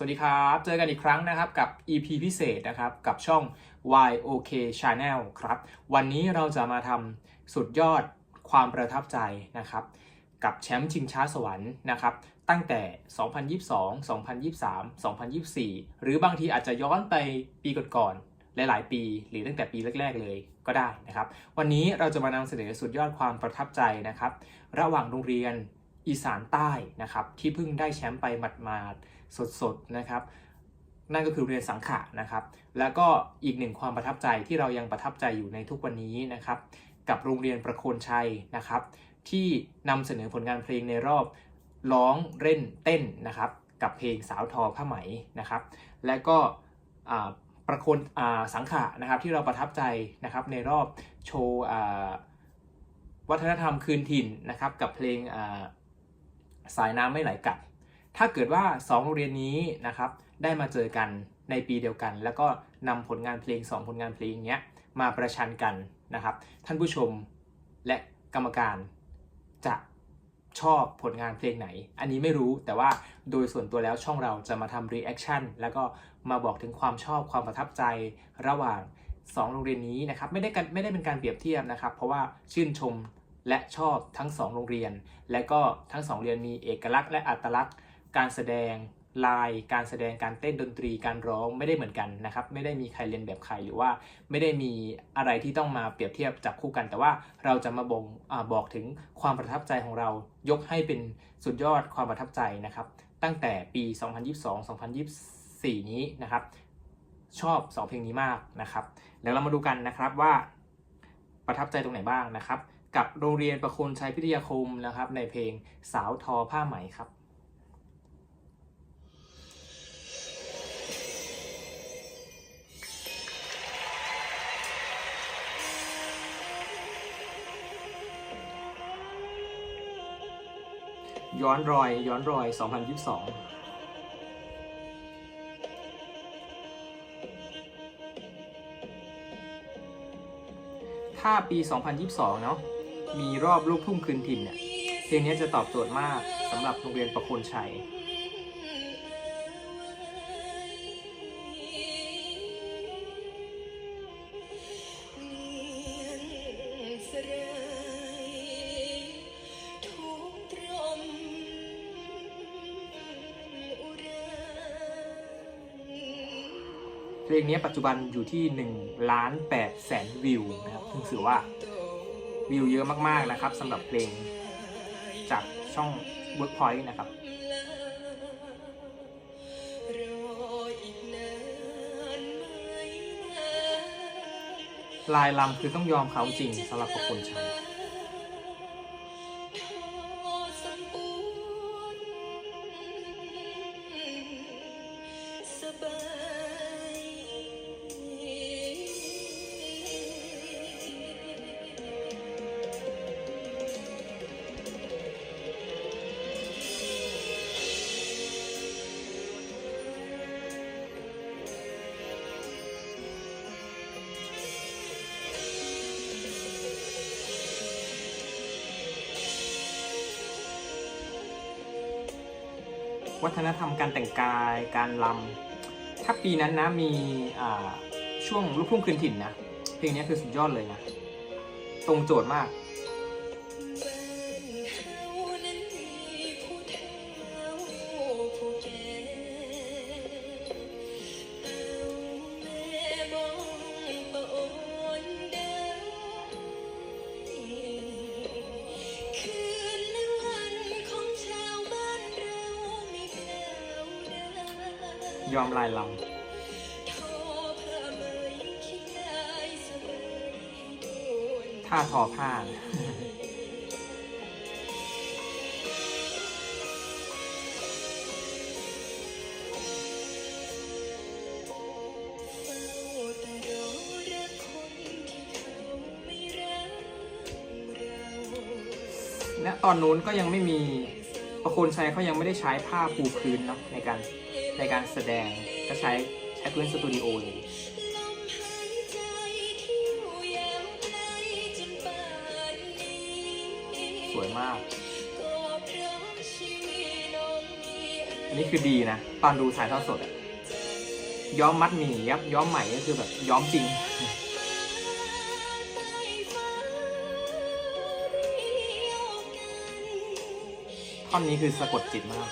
สวัสดีครับ เจอกันอีกครั้งนะครับกับ EP พิเศษนะครับ กับช่อง YOK Channel ครับ วันนี้เราจะมาทำสุดยอดความประทับใจนะครับ กับแชมป์ชิงช้าสวรรค์นะครับ ตั้งแต่ 2022 2023 2024 หรือบางทีอาจจะย้อนไปปีก่อนๆหลาย ๆ ปี หรือตั้งแต่ปีแรก ๆ เลยก็ได้นะครับ วันนี้เราจะมานำเสนอสุดยอดความประทับใจนะครับ ระหว่างโรงเรียนอีสานใต้นะครับ ที่เพิ่งได้แชมป์ไปหมาดๆ สดๆนะครับ นั่นก็คือโรงเรียนสังขะนะครับ แล้วก็อีกหนึ่งความประทับใจที่เรายังประทับใจอยู่ในทุกวันนี้นะครับ กับโรงเรียนประโคนชัยนะครับ ที่นำเสนอผลงานเพลงในรอบร้องเล่นเต้นนะครับ กับเพลงสาวทอผ้าไหมนะครับ และก็ประโคนสังขะนะครับที่เราประทับใจนะครับในรอบโชว์วัฒนธรรมคืนถิ่นนะครับ กับเพลงสายน้ำไม่ไหลกลับ ถ้าเกิดว่า 2 โรงเรียนนี้นะครับได้มาเจอกันในปีเดียวกัน แล้วก็นำผลงานเพลง 2 ผลงานเพลงเนี้ยมาประชันกันนะครับ ท่านผู้ชมและกรรมการจะชอบผลงานเพลงไหน อันนี้ไม่รู้แต่ว่าโดยส่วนตัวแล้วช่องเราจะมาทำรีแอคชั่นแล้วก็มาบอกถึงความชอบความประทับใจระหว่าง 2 โรงเรียนนี้นะครับไม่ได้กันไม่ได้เป็นการเปรียบเทียบนะครับ เพราะว่าชื่นชมและชอบทั้ง 2 โรงเรียน และก็ทั้ง2โรงเรียนมีเอกลักษณ์และอัตลักษณ์ การแสดงลาย การแสดงการเต้นดนตรีการร้องไม่ได้เหมือนกันนะครับ ไม่ได้มีใครเรียนแบบใครหรือว่าไม่ได้มีอะไรที่ต้องมาเปรียบเทียบจับคู่กัน แต่ว่าเราจะมาบ่งอบอกถึงความประทับใจของเรายกให้เป็นสุดยอดความประทับใจนะครับ ตั้งแต่ปี 2022-2024 นี้นะครับ ชอบ 2 เพลงนี้มากนะครับเดี๋ยวเรามาดูกันนะครับว่าประทับใจตรงไหนบ้างนะครับ กับโรงเรียนประโคนชัยพิทยาคมนะครับ ในเพลงสาวทอผ้าไหมครับ ย้อนรอย ย้อนรอย 2022ถ้าปี 2022 เนาะ มีรอบลูกทุ่งคืนถิ่นเนี่ย เพลงนี้จะตอบโจทย์มากสำหรับโรงเรียนประโคนชัย นี้ปัจจุบันอยู่ที่1ล้าน8แสนวิวนะครับซึ่งถือว่าวิวเยอะมากๆนะครับสำหรับเพลงจากช่อง Workpoint นะครับลายลำคือต้องยอมเขาจริงสำหรับคนใชั วัฒนธรรมการแต่งกาย การลำถ้าปีนั้นนะมีช่วงลูกทุ่งคืนถิ่นนะเพลงนี้คือสุดยอดเลยนะ ตรงโจทย์มาก อมลายลทอผ้าไหมคิดได้สบายโดนำท่าทอผ้านะเฝ้าแต่รอรักคนที่เขาไม่รักเราณตอนนู้นก็ยังไม่มีประโคนชัยเขายังไม่ได้ใช้ผ้าปูพื้นเนาะในการในการแสดงก็ใช้ใช้พื้นสตูดิโอเลยสวยมาก อันนี่คือดีนะ ตอนดูถ่ายทอดสดอะย้อมมัดหมี่ยับย้อมไหม่ก็คือแบบย้อมจริง ท่อนนี้คือสะกดจิตมาก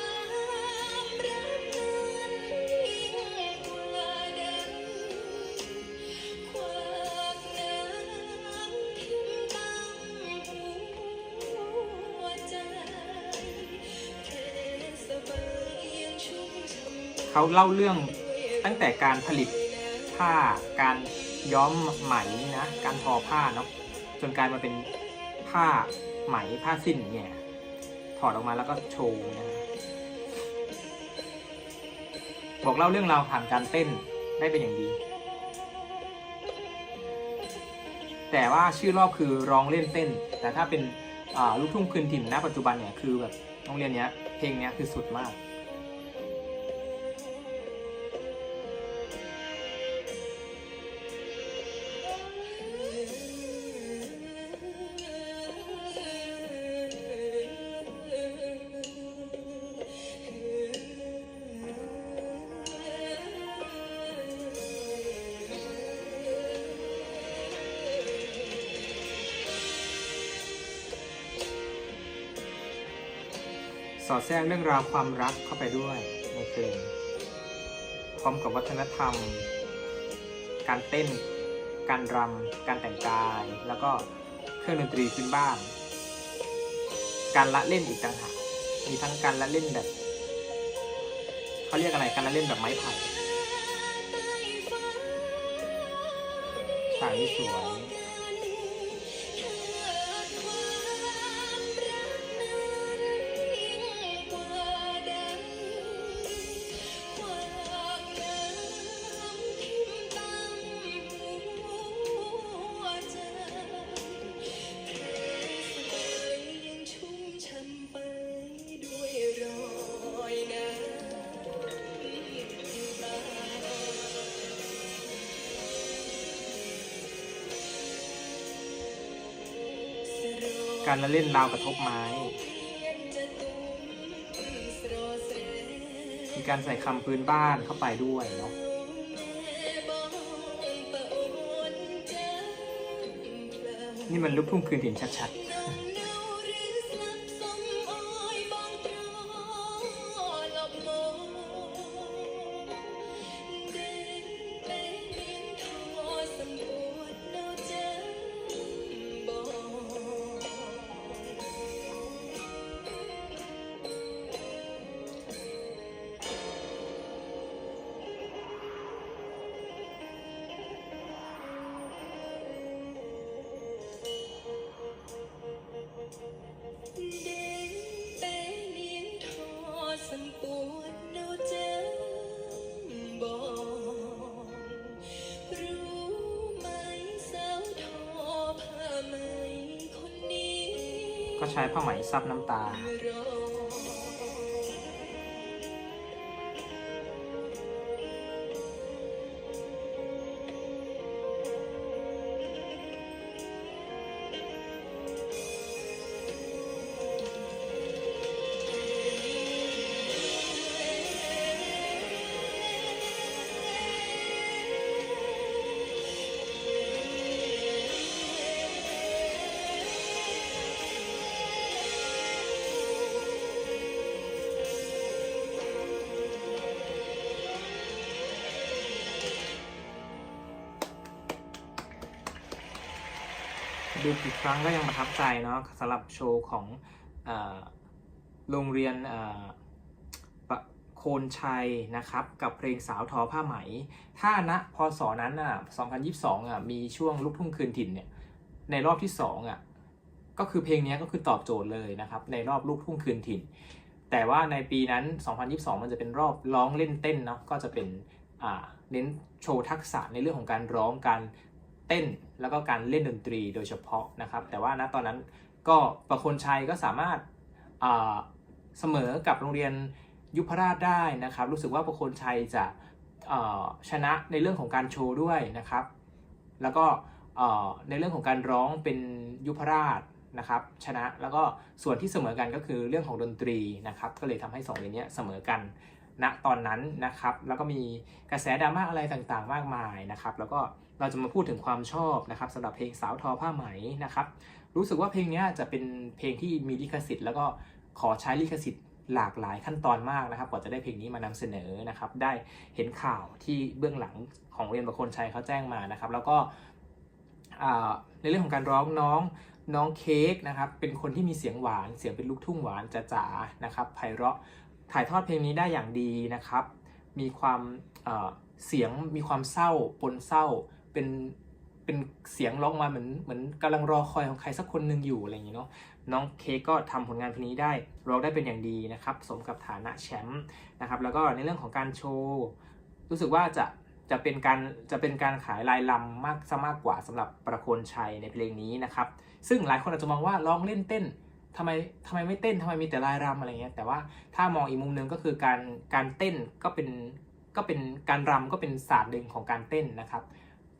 เขาเล่าเรื่องตั้งแต่การผลิตผ้า การย้อมไหมนะ การทอผ้าเนาะ จนกลายมาเป็นผ้าไหมผ้าสิ้นเนี่ย ถอดออกมาแล้วก็โชว์นะบอกเล่าเรื่องราวผ่านการเต้นได้เป็นอย่างดี แต่ว่าชื่อรอบคือร้องเล่นเต้น แต่ถ้าเป็นลูกทุ่งคืนถิ่นณปัจจุบันเนี่ยคือแบบโรงเรียนเนี้ยเพลงเนี้ยคือสุดมาก สอดแทรกเรื่องราวความรักเข้าไปด้วยในเพลงพร้อมกับวัฒนธรรม การเต้น การรำการแต่งกาย แล้วก็เครื่องดนตรีพื้นบ้าน การละเล่นอีกต่างหากมีทั้งการละเล่นแบบเขาเรียกอะไรการละเล่นแบบไม้ไผ่ฉากนี้สวย การละเล่นราวกระทบไม้ มีการใส่คำพื้นบ้านเข้าไปด้วยเนาะนี่มันลูกทุ่งคืนถิ่นชัดๆ ใช้ผ้าไหมซับน้ำตา ดูกี่ครั้งก็ยังประทับใจเนาะสำหรับโชว์ของโรงเรียนเอ่อประโคนชัยนะครับ กับเพลงสาวทอผ้าไหม ถ้าณพศนั้นอะ2022อะมีช่วงลูกทุ่งคืนถิ่นเนี่ยในรอบที่2อะก็คือเพลงนี้ก็คือตอบโจทย์เลยนะครับ ในรอบลูกทุ่งคืนถิ่น แต่ว่าในปีนั้น 2022 มันจะเป็นรอบร้องเล่นเต้นเนาะก็จะเป็นอ่าเน้นโชว์ทักษะในเรื่องของการร้องการ เต้นแล้วก็การเล่นดนตรีโดยเฉพาะนะครับ แต่ว่าณตอนนั้นก็ประคนชัยก็สามารถเสมอกับโรงเรียนยุพราชได้นะครับ รู้สึกว่าประคนชัยจะชนะในเรื่องของการโชว์ด้วยนะครับ แล้วก็ในเรื่องของการร้องเป็นยุพราชนะครับ ชนะแล้วก็ส่วนที่เสมอกันก็คือเรื่องของดนตรีนะครับ ก็เลยทำให้สองเรื่องนี้เสมอกันณตอนนั้นนะครับ แล้วก็มีกระแสดราม่าอะไรต่างๆ มากมายนะครับ แล้วก็ เราจะมาพูดถึงความชอบนะครับสำหรับเพลงสาวทอผ้าไหมนะครับรู้สึกว่าเพลงนี้จะเป็นเพลงที่มีลิขสิทธิ์แล้วก็ขอใช้ลิขสิทธิ์หลากหลายขั้นตอนมากนะครับกว่าจะได้เพลงนี้มานำเสนอนะครับ ได้เห็นข่าวที่เบื้องหลังของเรียนประโคนชัยเขาแจ้งมานะครับ แล้วก็ในเรื่องของการร้องน้องน้องเค้กนะครับ เป็นคนที่มีเสียงหวาน เสียงเป็นลูกทุ่งหวานจ๋าๆนะครับไพเราะถ่ายทอดเพลงนี้ได้อย่างดีนะครับ มีความเอ่อเสียงมีความเศร้าปนเศร้า เป็นเป็นเสียงร้องมาเหมือนเหมือนกำลังรอคอยของใครสักคนหนึ่งอยู่อะไรอย่างนี้เนาะน้องเคก็ทำผลงานเพลงนี้ได้ร้องได้เป็นอย่างดีนะครับ สมกับฐานะแชมป์นะครับ แล้วก็ในเรื่องของการโชว์รู้สึกว่าจะจะเป็นการจะเป็นการขายลายลำมากซะมากกว่าสำหรับประโคนชัยในเพลงนี้นะครับ ซึ่งหลายคนอาจจะมองว่าร้องเล่นเต้นทำไมทำไมไม่เต้นทำไมมีแต่ลายรำอะไรเงี้ยแต่ว่าถ้ามองอีกมุมนึงก็คือการการเต้นก็เป็นก็เป็นการรำก็เป็นศาสตร์หนึ่งของการเต้นนะครับ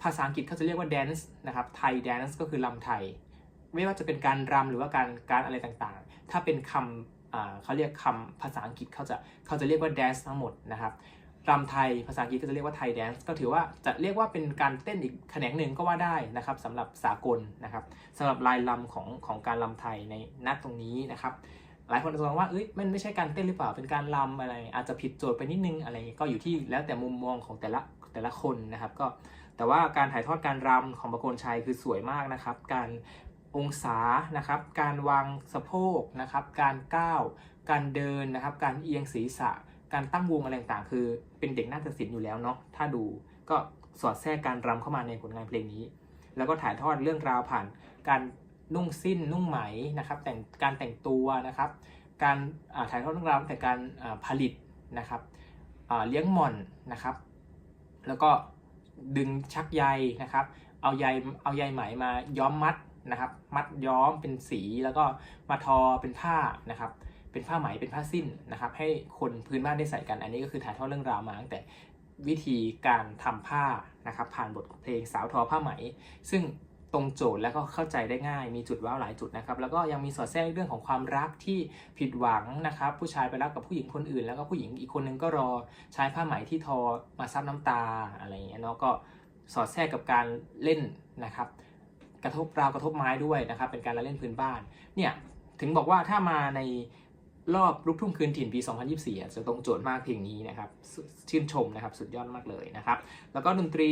ภาษาอังกฤษเขาจะเรียกว่า dance นะครับไทย dance ก็คือรำไทย ไม่ว่าจะเป็นการรำหรือว่าการการอะไรต่างๆ ถ้าเป็นคำเขาเรียกคำภาษาอังกฤษเขาจะเขาจะเรียกว่า dance ทั้งหมดนะครับรำไทยภาษาอังกฤษก็จะเรียกว่าไทย dance ก็ถือว่าจะเรียกว่าเป็นการเต้นอีกแขนงหนึ่งก็ว่าได้นะครับสำหรับสากลนะครับสำหรับลายลำของของการลำไทยในนัดตรงนี้นะครับหลายคนจะมองว่าเอ้ยมันไม่ใช่การเต้นหรือเปล่าเป็นการลำอะไร อาจจะผิดโจทย์ไปนิดนึงอะไรอย่างเงี้ยก็อยู่ที่แล้วแต่มุมมองของแต่ละแต่ละคนนะครับ ก็ แต่ว่าการถ่ายทอดการรำของประโคนชัยคือสวยมากนะครับ การองศานะครับ การวางสะโพกนะครับ การก้าว การเดินนะครับ การเอียงศีรษะ การตั้งวงอะไรต่างๆ คือเป็นเด็กน่าฏศิลป์อยู่แล้วเนาะ ถ้าดูก็สอดแทรกการรำเข้ามาในผลงานเพลงนี้ แล้วก็ถ่ายทอดเรื่องราวผ่าน การนุ่งสิ้นนุ่งไหมนะครับแต่งการแต่งตัวนะครับ การถ่ายทอดเรื่องราวแต่การผลิตนะครับเลี้ยงหม่อนนะครับ แล้วก็ ดึงชักใยนะครับ เอาใยเอาใยไหมมาย้อมมัดนะครับ มัดย้อมเป็นสีแล้วก็มาทอเป็นผ้านะครับ เป็นผ้าไหมเป็นผ้าสิ้นนะครับ ให้คนพื้นบ้านได้ใส่กัน อันนี้ก็คือถ่ายทอดเรื่องราวมาตั้งแต่วิธีการทำผ้านะครับ ผ่านบทเพลงสาวทอผ้าไหม ซึ่ง รงโจทย์แล้วก็เข้าใจได้ง่าย มีจุดว้าวหลายจุดนะครับ แล้วก็ยังมีสอดแทรกเรื่องของความรักที่ผิดหวังนะครับ ผู้ชายไปรักกับผู้หญิงคนอื่น แล้วก็ผู้หญิงอีกคนนึงก็รอใช้ผ้าไหมที่ทอมาซับน้ำตาอะไรอย่างเงี้ยเนาะก็สอดแทรกกับการเล่นนะครับ กระทบราวกระทบไม้ด้วยนะครับ เป็นการละเล่นพื้นบ้านเนี่ยถึงบอกว่าถ้ามาในรอบลูกทุ่งคืนถิ่นปี 2024 จะตรงโจทย์มากเพลงนี้นะครับ ชื่นชมนะครับ สุดยอดมากเลยนะครับ แล้วก็ดนตรี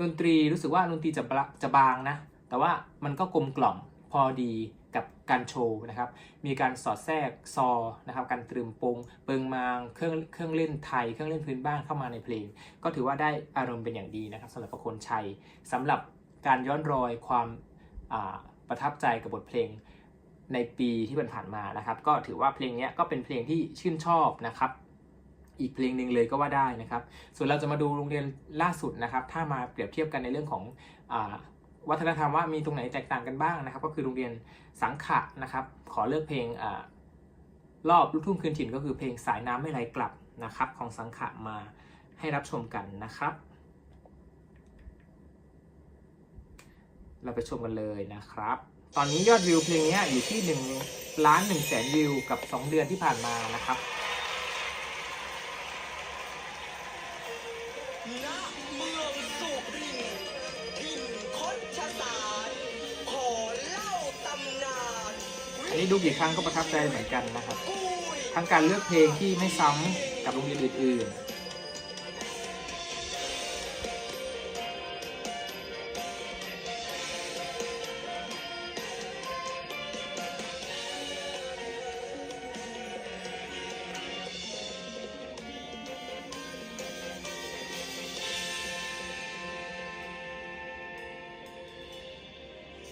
ดนตรีรู้สึกว่าดนตรีจะบจะบางนะ แต่ว่ามันก็กลมกล่อมพอดีกับการโชว์นะครับ มีการสอดแทรกซอนะครับ การตรึมปงเปิงมางเครื่องเครื่องเล่นไทย เครื่องเล่นพื้นบ้านเข้ามาในเพลง ก็ถือว่าได้อารมณ์เป็นอย่างดีนะครับสำหรับประคนชัยสำหรับการย้อนรอยความประทับใจกับบทเพลงในปีที่ผ่านมานะครับ ก็ถือว่าเพลงนี้ก็เป็นเพลงที่ชื่นชอบนะครับ อีกเพลงหนึ่งเลยก็ว่าได้นะครับ ส่วนเราจะมาดูโรงเรียนล่าสุดนะครับ ถ้ามาเปรียบเทียบกันในเรื่องของอวัฒนธรรมว่ามีตรงไหนแตกต่างกันบ้างนะครับ ก็คือโรงเรียนสังขะนะครับ ขอเลือกเพลงอรอบลูกทุ่งคืนถิ่นก็คือเพลงสายน้ำไม่ไหลกลับนะครับ ของสังขะมาให้รับชมกันนะครับ เราไปชมกันเลยนะครับ ตอนนี้ยอดวิวเพลงนี้อยู่ที่1ล้าน1แสนวิวกับ 2 เดือนที่ผ่านมานะครับ นี้ดูกี่ครั้งก็ประทับใจเหมือนกันนะครับ ทั้งการเลือกเพลงที่ไม่ซ้ำกับโรงเรียนอื่นๆ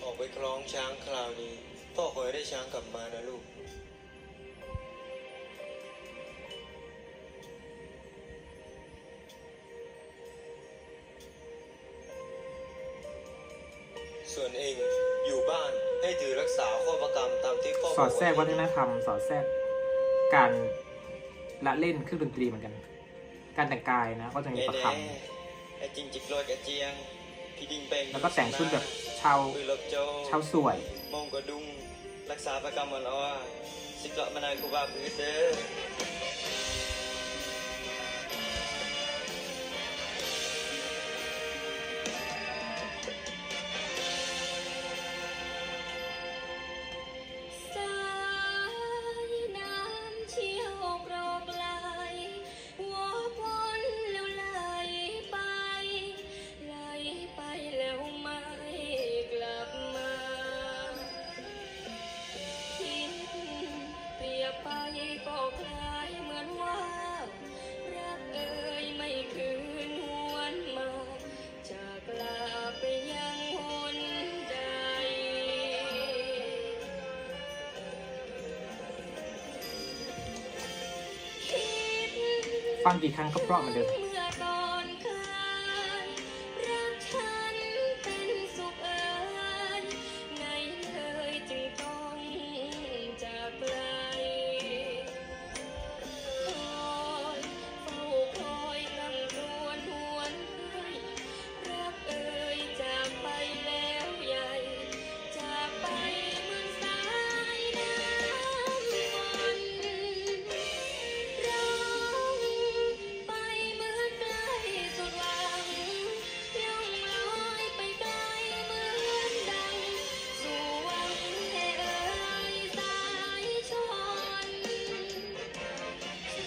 ออกไปคล้องช้างคราวนี้ พ่อขอให้ได้ช้างกลับมานะลูก ส่วนเองอยู่บ้านให้ถือรักษาข้อประกรรมตามที่พ่อสอดแทรกวัฒนธรรม สอดแทรกการละเล่นเครื่องดนตรีเหมือนกัน การแต่งกายนะก็จะมีประคไอ้จริงจิกลอยกระเจียงพี่ดิงเปงำแล้วก็แต่งชุดแบบชาวชาวสวย มองกระดุงรักษาประกรรมมันเอาว่าสิกละมานายกูบาพื้นเด้อ ฟังกี่ครั้งก็เพราะเหมือนเดิม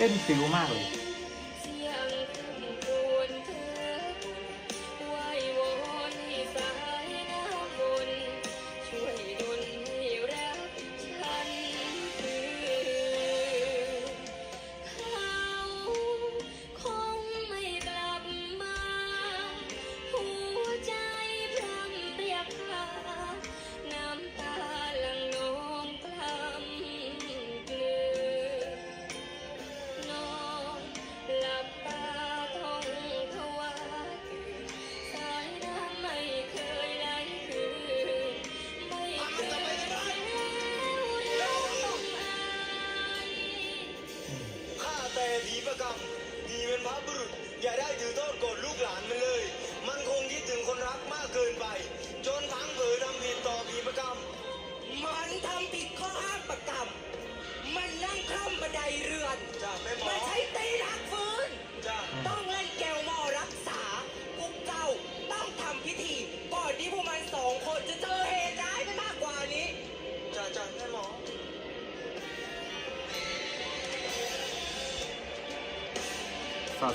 tên tiểu mal.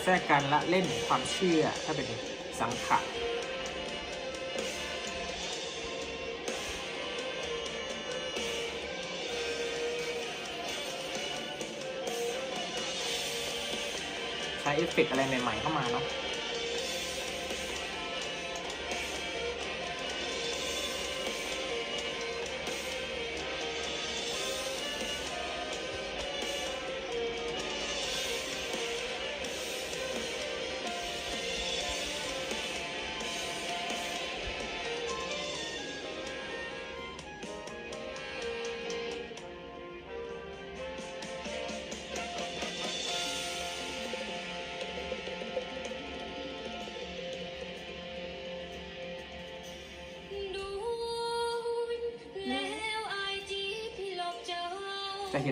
แทรกการละเล่นความเชื่อถ้าเป็นสังขะใช้เอฟเฟกอะไรใหม่ ๆ เข้ามาเนาะ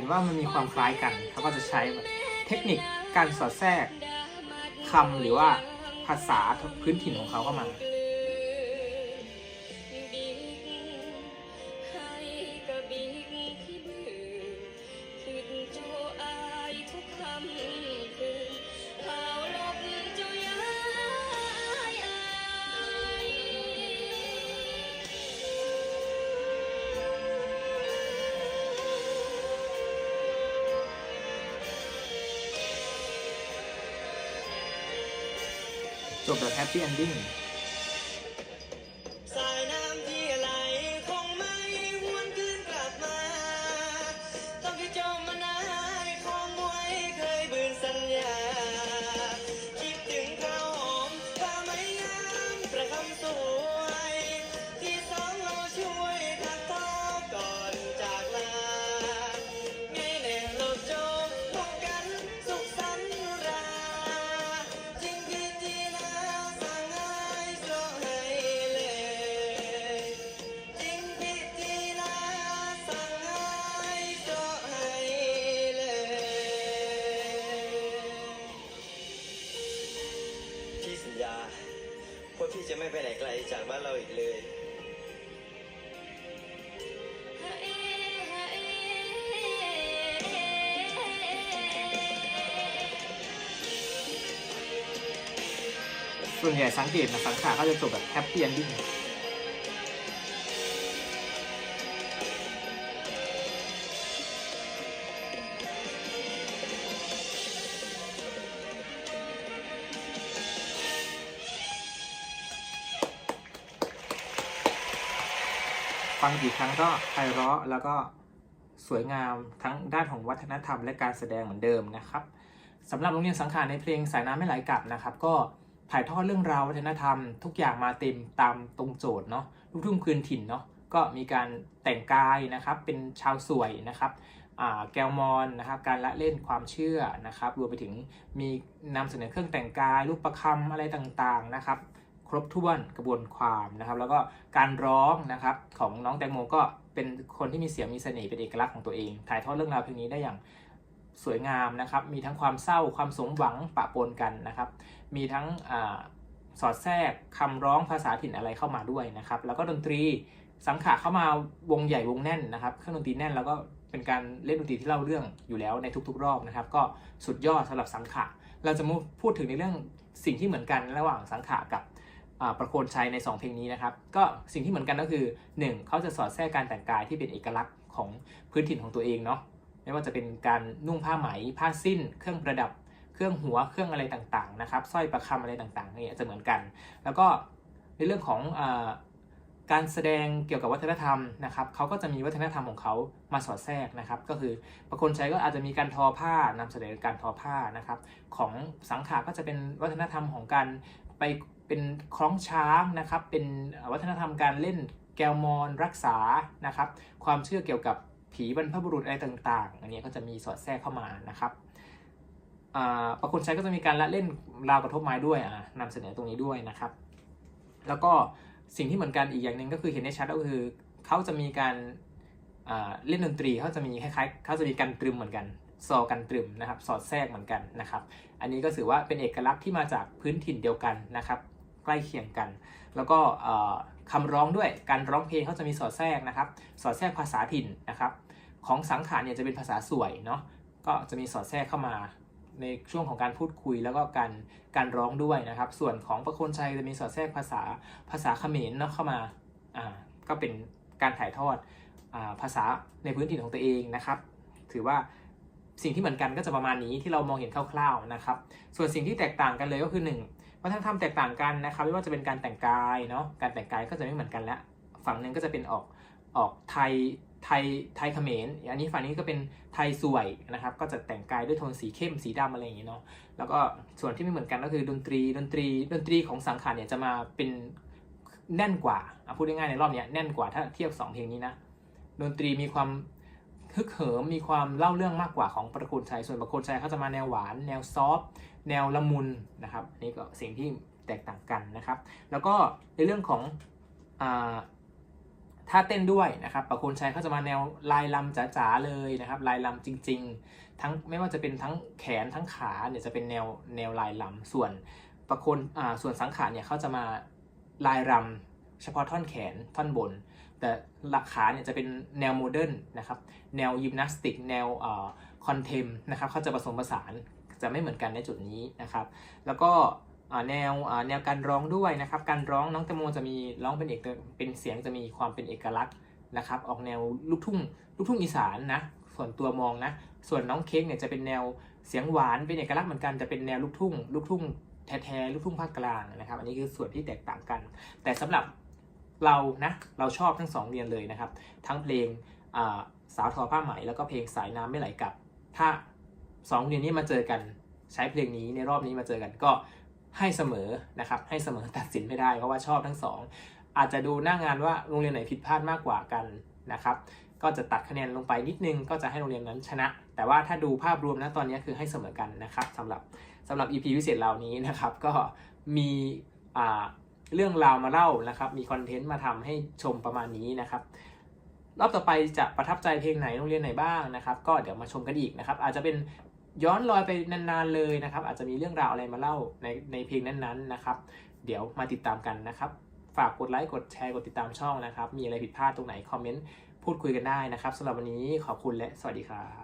นว่ามันมีความคล้ายกัน เขาก็จะใช้แบบเทคนิคการสอดแทรกคำหรือว่าภาษาพื้นถิ่นของเขาเข้ามา Thank. 就是它变定。 ส่วนใหญ่สังเกตนะสังขารก็จะจบแบบแฮปปี้เอนดิ้งฟังกี่ครั้งก็ไพเราะแล้วก็สวยงามทั้งด้านของวัฒนธรรมและการแสดงเหมือนเดิมนะครับสำหรับโรงเรียนสังขารในเพลงสายน้ำไม่ไหลกลับนะครับ ก็ ถ่ายทอดเรื่องราววัฒนธรรม ทุกอย่างมาเต็มตามตรงโจทย์เนาะลูกทุ่งคืนถิ่นเนาะก็มีการแต่งกายนะครับเป็นชาวสวยนะครับแกวมอนนะครับการละเล่นความเชื่อนะครับรวมไปถึงมีนำเสนอเครื่องแต่งกายรูปประคำอะไรต่างๆนะครับ ครบถ้วนกระบวนความนะครับ แล้วก็การร้องนะครับของน้องแตงโมก็เป็นคนที่มีเสียงมีเสน่ห์เป็นเอกลักษณ์ของตัวเอง ถ่ายทอดเรื่องราวเพลงนี้ได้อย่าง สวยงามนะครับ มีทั้งความเศร้าความสมหวังปะปนกันนะครับ มีทั้งอสอดแทรกคำร้องภาษาถิ่นอะไรเข้ามาด้วยนะครับ แล้วก็ดนตรีสังขะเข้ามาวงใหญ่วงแน่นนะครับเครื่องดนตรีแน่นแล้วก็เป็นการเล่นดนตรีที่เล่าเรื่องอยู่แล้วในทุกๆ รอบนะครับ ก็สุดยอดสำหรับสังขะเราจะมาพูดถึงในเรื่องสิ่งที่เหมือนกันระหว่างสังขะกับประโคนชัยใน 2 เพลงนี้นะครับ ก็สิ่งที่เหมือนกันก็คือ 1. เขาจะสอดแทรกการแต่งกายที่เป็นเอกลักษณ์ของพื้นถิ่นของตัวเองเนาะ ไม่ว่าจะเป็นการนุ่งผ้าไหม ผ้าสิ้น เครื่องประดับ เครื่องหัว เครื่องอะไรต่างๆนะครับ สร้อยประคำอะไรต่างๆนี่จะเหมือนกัน แล้วก็ในเรื่องของอการแสดงเกี่ยวกับวัฒนธรรมนะครับเขาก็จะมีวัฒนธรรมของเขามาสอดแทรกนะครับ ก็คือประคนใชัยก็อาจจะมีการทอผ้านำเสนอการทอผ้านะครับ ของสังขารก็จะเป็นวัฒนธรรมของการไปเป็นคล้องช้างนะครับ เป็นวัฒนธรรมการเล่นแกวมอนรักษานะครับ ความเชื่อเกี่ยวกับ ผีบรรพบุรุษอะไรต่างๆ อันนี้ก็จะมีสอดแทรกเข้ามานะครับอ่าประคุณชัยก็จะมีการละเล่นราวกระทบไม้ด้วยอ่านำเสนอตรงนี้ด้วยนะครับ แล้วก็สิ่งที่เหมือนกันอีกอย่างหนึ่งก็คือเห็นได้ชัดก็คือเขาจะมีการเล่นดนตรีเขาจะมีคล้ายๆเขาจะมีการตรึมเหมือนกันซอกันตรึมนะครับ สอดแทรกเหมือนกันนะครับ อันนี้ก็ถือว่าเป็นเอกลักษณ์ที่มาจากพื้นถิ่นเดียวกันนะครับ ใกล้เคียงกัน แล้วก็เอ่อคำร้องด้วยการร้องเพลงเขาจะมีสอดแทรกนะครับ สอดแทรกภาษาถิ่นนะครับ ของสังขารเนี่ยจะเป็นภาษาสวยเนาะก็จะมีสอดแทรกเข้ามาในช่วงของการพูดคุยแล้วก็การการร้องด้วยนะครับ ส่วนของประโคนชัยจะมีสอดแทรกภาษาภาษาเขมรเนาะเข้ามาอ่าก็เป็นการถ่ายทอดอ่าภาษาในพื้นถิ่นของตัวเองนะครับ ถือว่าสิ่งที่เหมือนกันก็จะประมาณนี้ที่เรามองเห็นคร่าวๆนะครับ ส่วนสิ่งที่แตกต่างกันเลยก็คือหนึ่งวัฒนธรรมแตกต่างกันนะครับ ไม่ว่าจะเป็นการแต่งกายเนาะการแต่งกายก็จะไม่เหมือนกันแล้วฝั่งหนึ่งก็จะเป็นออกออกไทย ไทยไทยเขมรอันนี้ฝั่งนี้ก็เป็นไทยสวยนะครับ ก็จะแต่งกายด้วยโทนสีเข้มสีดำอะไรอย่างนี้เนาะแล้วก็ส่วนที่ไม่เหมือนกันก็คือดนตรีดนตรีดนตรีของสังขารเนี่ยจะมาเป็นแน่นกว่าพูดง่ายๆในรอบเนี้ยแน่นกว่าถ้าเทียบสองเพลงนี้นะดนตรีมีความฮึกเหิมมีความเล่าเรื่องมากกว่าของประโคนชัยส่วนประโคนชัยเขาจะมาแนวหวาน แนวซอฟแนวละมุนนะครับนนี่ก็สิ่งที่แตกต่างกันนะครับ แล้วก็ในเรื่องของอาท่าเต้นด้วยนะครับประโคนชัยเขาจะมาแนวลายลำจ๋าๆเลยนะครับ ลายลำจริง ๆ ทั้งไม่ว่าจะเป็นทั้งแขนทั้งขาเนี่ยจะเป็นแนวแนวลายลำส่วนประโคนอ่าส่วนสังขารเนี่ยเขาจะมาลายรำเฉพาะท่อนแขนท่อนบน แต่หลักขาเนี่ยจะเป็นแนวโมเดิร์นนะครับแนวยิมนาสติกแนวคอนเทมนะครับเขาจะผสมผสานจะไม่เหมือนกันในจุดนี้นะครับ แล้วก็ แนวแนวการร้องด้วยนะครับ การร้องน้องแตงโมจะมีร้องเป็นเอกเป็นเสียงจะมีความเป็นเอกลักษณ์นะครับ ออกแนวลูกทุ่งลูกทุ่งอีสานนะ ส่วนตัวมองนะ ส่วนน้องเค้กเนี่ยจะเป็นแนวเสียงหวานเป็นเอกลักษณ์เหมือนกันจะเป็นแนวลูกทุ่ง ลูกทุ่งแท้ๆลูกทุ่งภาคกลางนะครับ อันนี้คือส่วนที่แตกต่างกัน แต่สำหรับเรานะเราชอบทั้งสองเรียนเลยนะครับ ทั้งเพลงสาวทอผ้าไหมแล้วก็เพลงสายน้ำไม่ไหลกลับ ถ้าสองเรียนนี้มาเจอกันใช้เพลงนี้ในรอบนี้มาเจอกันก็ ให้เสมอนะครับให้เสมอตัดสินไม่ได้เพราะว่าชอบทั้งสองอาจจะดูหน้างานว่าโรงเรียนไหนผิดพลาดมากกว่ากันนะครับก็จะตัดคะแนนลงไปนิดนึงก็จะให้โรงเรียนนั้นชนะ แต่ว่าถ้าดูภาพรวมนะตอนนี้คือให้เสมอกันนะครับสำหรับสำหรับ EP พิเศษเหล่านี้นะครับก็มีอ่าเรื่องราวมาเล่านะครับมีคอนเทนต์มาทำให้ชมประมาณนี้นะครับรอบต่อไปจะประทับใจเพลงไหนโรงเรียนไหนบ้างนะครับ ก็เดี๋ยวมาชมกันอีกนะครับ อาจจะเป็น ย้อนรอยไปนานๆเลยนะครับ อาจจะมีเรื่องราวอะไรมาเล่าในในเพลงนั้นๆนะครับ เดี๋ยวมาติดตามกันนะครับ ฝากกดไลค์กดแชร์กดติดตามช่องนะครับ มีอะไรผิดพลาดตรงไหนคอมเมนต์พูดคุยกันได้นะครับสำหรับวันนี้ขอบคุณและสวัสดีครับ